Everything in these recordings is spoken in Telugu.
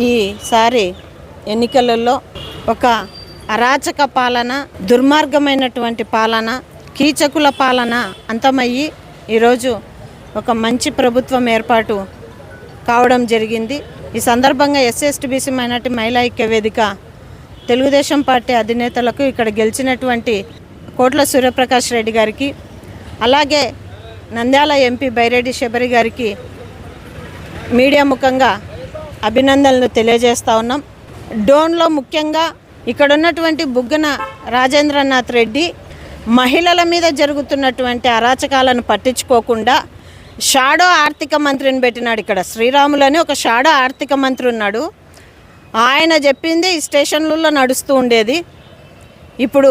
ఈసారి ఎన్నికలలో ఒక అరాచక పాలన దుర్మార్గమైనటువంటి పాలన కీచకుల పాలన అంతమయ్యి ఈరోజు ఒక మంచి ప్రభుత్వం ఏర్పాటు కావడం జరిగింది. ఈ సందర్భంగా ఎస్ఎస్టీ మైనార్టీ మహిళా ఐక్య వేదిక తెలుగుదేశం పార్టీ అధినేతలకు ఇక్కడ గెలిచినటువంటి కోట్ల సూర్యప్రకాష్ రెడ్డి గారికి అలాగే నంద్యాల ఎంపీ బైరెడ్డి శబరి గారికి మీడియా ముఖంగా అభినందనలు తెలియజేస్తా ఉన్నాం. డోన్లో ముఖ్యంగా ఇక్కడ ఉన్నటువంటి బుగ్గన రాజేంద్రనాథ్ రెడ్డి మహిళల మీద జరుగుతున్నటువంటి అరాచకాలను పట్టించుకోకుండా షాడో ఆర్థిక మంత్రిని పెట్టినాడు ఇక్కడ శ్రీరాములు ఒక షాడో ఆర్థిక మంత్రి ఉన్నాడు. ఆయన చెప్పింది ఈ స్టేషన్లలో నడుస్తూ ఉండేది. ఇప్పుడు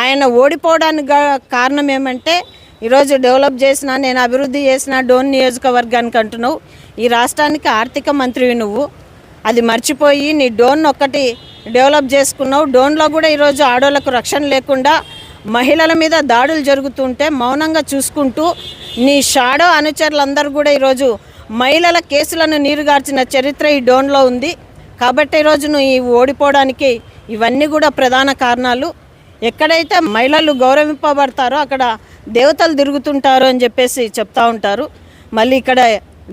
ఆయన ఓడిపోవడానికి కారణం ఏమంటే ఈరోజు డెవలప్ చేసిన నేను అభివృద్ధి చేసిన డోన్ నియోజకవర్గానికి అంటున్నావు. ఈ రాష్ట్రానికి ఆర్థిక మంత్రివి నువ్వు. అది మర్చిపోయి నీ డోన్ ఒక్కటి డెవలప్ చేసుకున్నావు. డోన్లో కూడా ఈరోజు ఆడోళ్ళకు రక్షణ లేకుండా మహిళల మీద దాడులు జరుగుతుంటే మౌనంగా చూసుకుంటూ నీ షాడో అనుచరులందరూ కూడా ఈరోజు మహిళల కేసులను నీరుగార్చిన చరిత్ర ఈ డోన్లో ఉంది. కాబట్టి ఈరోజు నువ్వు ఈ ఓడిపోవడానికి ఇవన్నీ కూడా ప్రధాన కారణాలు. ఎక్కడైతే మహిళలు గౌరవింపబడతారో అక్కడ దేవతలు తిరుగుతుంటారు అని చెప్పేసి చెప్తా ఉంటారు. మళ్ళీ ఇక్కడ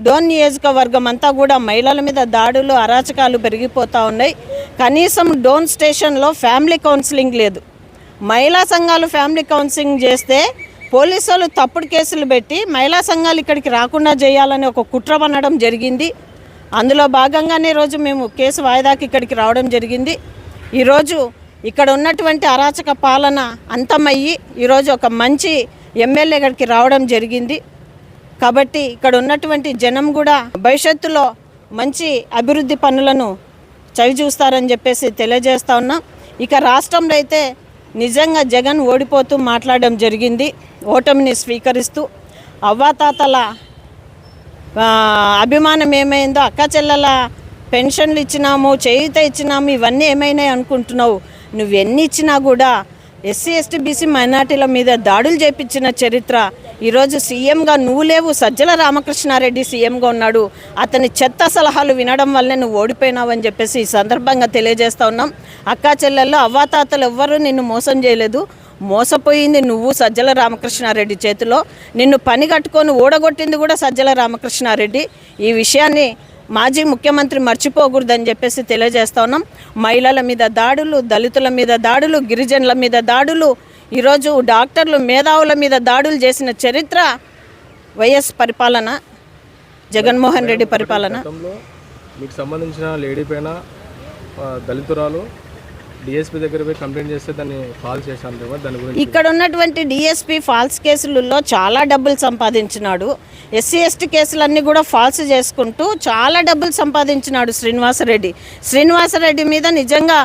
డోన్ నియోజకవర్గం అంతా కూడా మహిళల మీద దాడులు అరాచకాలు పెరిగిపోతూ ఉన్నాయి. కనీసం డోన్ స్టేషన్లో ఫ్యామిలీ కౌన్సిలింగ్ లేదు. మహిళా సంఘాలు ఫ్యామిలీ కౌన్సిలింగ్ చేస్తే పోలీసు వాళ్ళు తప్పుడు కేసులు పెట్టి మహిళా సంఘాలు ఇక్కడికి రాకుండా చేయాలని ఒక కుట్ర అనడం జరిగింది. అందులో భాగంగానే ఈరోజు మేము కేసు వాయిదాకి ఇక్కడికి రావడం జరిగింది. ఈరోజు ఇక్కడ ఉన్నటువంటి అరాచక పాలన అంతమయ్యి ఈరోజు ఒక మంచి ఎమ్మెల్యే ఇక్కడికి రావడం జరిగింది. కాబట్టి ఇక్కడ ఉన్నటువంటి జనం కూడా భవిష్యత్తులో మంచి అభివృద్ధి పనులను చవి చూస్తారని చెప్పేసి తెలియజేస్తా ఉన్నాం. ఇక రాష్ట్రంలో అయితే నిజంగా జగన్ ఓడిపోతూ మాట్లాడడం జరిగింది. ఓటమిని స్వీకరిస్తూ అవ్వాతాతల అభిమానం ఏమైందో అక్క చెల్లెల పెన్షన్లు ఇచ్చినాము చేయూత ఇచ్చినాము ఇవన్నీ ఏమైనాయి అనుకుంటున్నావు? నువ్వెన్ని ఇచ్చినా కూడా ఎస్సీ ఎస్టీ బీసీ మైనార్టీల మీద దాడులు చేపించిన చరిత్ర ఈరోజు సీఎంగా నువ్వు లేవు. సజ్జల రామకృష్ణారెడ్డి సీఎంగా ఉన్నాడు. అతని చెత్త సలహాలు వినడం వల్లే నువ్వు ఓడిపోయినావని చెప్పేసి ఈ సందర్భంగా తెలియజేస్తా ఉన్నాం. అక్కా చెల్లెల్లో అవ్వాతాతలు ఎవ్వరూ నిన్ను మోసం చేయలేదు. మోసపోయింది నువ్వు సజ్జల రామకృష్ణారెడ్డి చేతిలో. నిన్ను పని కట్టుకొని ఓడగొట్టింది కూడా సజ్జల రామకృష్ణారెడ్డి. ఈ విషయాన్ని మాజీ ముఖ్యమంత్రి మర్చిపోకూడదని చెప్పేసి తెలియజేస్తా ఉన్నాం. మహిళల మీద దాడులు దళితుల మీద దాడులు గిరిజనుల మీద దాడులు ఈరోజు డాక్టర్లు మేధావుల మీద దాడులు చేసిన చరిత్ర వైఎస్ పరిపాలన జగన్మోహన్ రెడ్డి పరిపాలన. మీకు సంబంధించిన లేడీ పైన దళితురాలు డిఎస్పీ దగ్గర పోయి కంప్లైంట్ చేస్తే దాన్ని ఫాల్స్ చేశాను దాని గురించి. ఇక్కడ ఉన్నటువంటి డిఎస్పీ ఫాల్స్ కేసులలో చాలా డబ్బులు సంపాదించినాడు. ఎస్సీ ఎస్టీ కేసులన్నీ కూడా ఫాల్స్ చేసుకుంటూ చాలా డబ్బులు సంపాదించినాడు శ్రీనివాసరెడ్డి. శ్రీనివాసరెడ్డి మీద నిజంగా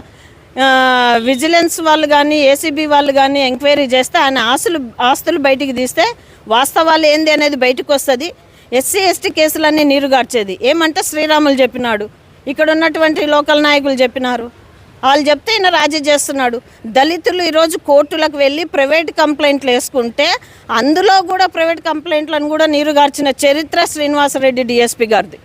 విజిలెన్స్ వాళ్ళు కానీ ఏసీబీ వాళ్ళు కానీ ఎంక్వైరీ చేస్తే ఆయన ఆస్తులు ఆస్తులు బయటికి తీస్తే వాస్తవాలు ఏంది అనేది బయటకు వస్తుంది. ఎస్సీ ఎస్టీ కేసులన్నీ నీరుగార్చేది ఏమంటే శ్రీరాములు చెప్పినాడు. ఇక్కడ ఉన్నటువంటి లోకల్ నాయకులు చెప్పినారు. వాళ్ళు చెప్తే ఈయన రాజీ చేస్తున్నాడు. దళితులు ఈరోజు కోర్టులకు వెళ్ళి ప్రైవేట్ కంప్లైంట్లు వేసుకుంటే అందులో కూడా ప్రైవేట్ కంప్లైంట్లను కూడా నీరుగార్చిన చరిత్ర శ్రీనివాసరెడ్డి డిఎస్పి గారిది.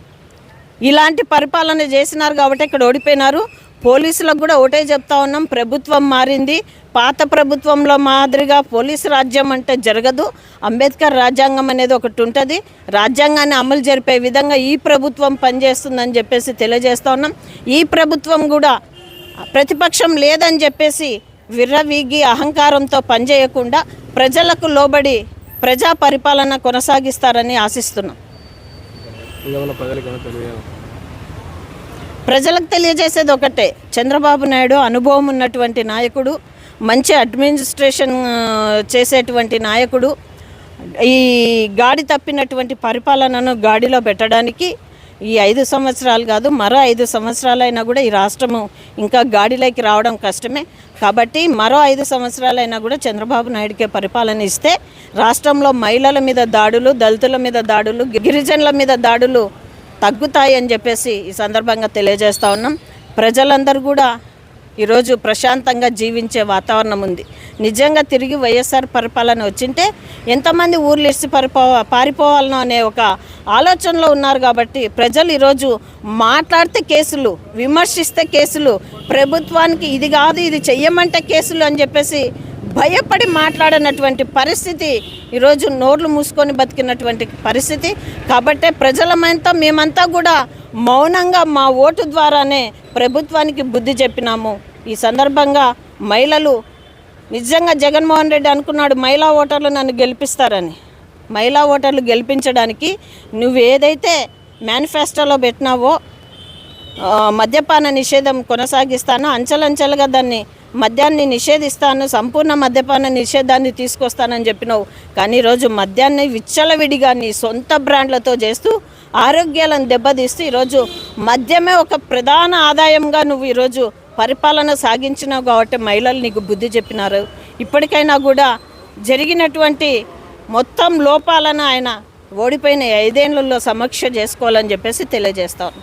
ఇలాంటి పరిపాలన చేసినారు కాబట్టి ఇక్కడ ఓడిపోయినారు. పోలీసులకు కూడా ఒకటే చెప్తా ఉన్నాం. ప్రభుత్వం మారింది. పాత ప్రభుత్వంలో మాదిరిగా పోలీసు రాజ్యం అంటే జరగదు. అంబేద్కర్ రాజ్యాంగం అనేది ఒకటి ఉంటుంది. రాజ్యాంగాన్ని అమలు జరిపే విధంగా ఈ ప్రభుత్వం పనిచేస్తుందని చెప్పేసి తెలియజేస్తా ఉన్నాం. ఈ ప్రభుత్వం కూడా ప్రతిపక్షం లేదని చెప్పేసి విర్రవీగి అహంకారంతో పనిచేయకుండా ప్రజలకు లోబడి ప్రజా పరిపాలన కొనసాగిస్తారని ఆశిస్తున్నాం. ప్రజలకు తెలియజేసేది ఒకటే చంద్రబాబు నాయుడు అనుభవం ఉన్నటువంటి నాయకుడు మంచి అడ్మినిస్ట్రేషన్ చేసేటువంటి నాయకుడు ఈ గాడి తప్పినటువంటి పరిపాలనను గాడిలో పెట్టడానికి ఈ ఐదు సంవత్సరాలు కాదు మరో ఐదు సంవత్సరాలైనా కూడా ఈ రాష్ట్రము ఇంకా గాడిలోకి రావడం కష్టమే. కాబట్టి మరో ఐదు సంవత్సరాలైనా కూడా చంద్రబాబు నాయుడుకే పరిపాలన ఇస్తే రాష్ట్రంలో మహిళల మీద దాడులు దళితుల మీద దాడులు గిరిజనుల మీద దాడులు తగ్గుతాయని చెప్పేసి ఈ సందర్భంగా తెలియజేస్తూ ఉన్నాం. ప్రజలందరూ కూడా ఈరోజు ప్రశాంతంగా జీవించే వాతావరణం ఉంది. నిజంగా తిరిగి వైఎస్ఆర్ పరిపాలన వచ్చింటే ఎంతమంది ఊర్లు ఇసి పరిపో పారిపోవాలనో అనే ఒక ఆలోచనలో ఉన్నారు కాబట్టి ప్రజలు ఈరోజు మాట్లాడితే కేసులు విమర్శిస్తే కేసులు ప్రభుత్వానికి ఇది కాదు ఇది చెయ్యమంటే కేసులు అని చెప్పేసి భయపడి మాట్లాడనటువంటి పరిస్థితి ఈరోజు నోర్లు మూసుకొని బతికినటువంటి పరిస్థితి. కాబట్టే ప్రజలమంతా మేమంతా కూడా మౌనంగా మా ఓటు ద్వారానే ప్రభుత్వానికి బుద్ధి చెప్పినాము. ఈ సందర్భంగా మహిళలు నిజంగా జగన్మోహన్ రెడ్డి అనుకున్నాడు మహిళా ఓటర్లు నన్ను గెలిపిస్తారని. మహిళా ఓటర్లు గెలిపించడానికి నువ్వు ఏదైతే మేనిఫెస్టోలో పెట్టినావో మద్యపాన నిషేధం కొనసాగిస్తానో అంచెలంచెలుగా దాన్ని మద్యాన్ని నిషేధిస్తాను సంపూర్ణ మద్యపాన నిషేధాన్ని తీసుకొస్తానని చెప్పినావు. కానీ ఈరోజు మద్యాన్ని విచ్చలవిడిగా నీ సొంత బ్రాండ్లతో చేస్తూ ఆరోగ్యాలను దెబ్బతీస్తూ ఈరోజు మద్యమే ఒక ప్రధాన ఆదాయంగా నువ్వు ఈరోజు పరిపాలన సాగించినావు కాబట్టి మహిళలు నీకు బుద్ధి చెప్పినారు. ఇప్పటికైనా కూడా జరిగినటువంటి మొత్తం లోపాలను ఆయన ఓడిపోయిన ఐదేళ్ళలో సమీక్ష చేసుకోవాలని చెప్పేసి తెలియజేస్తాను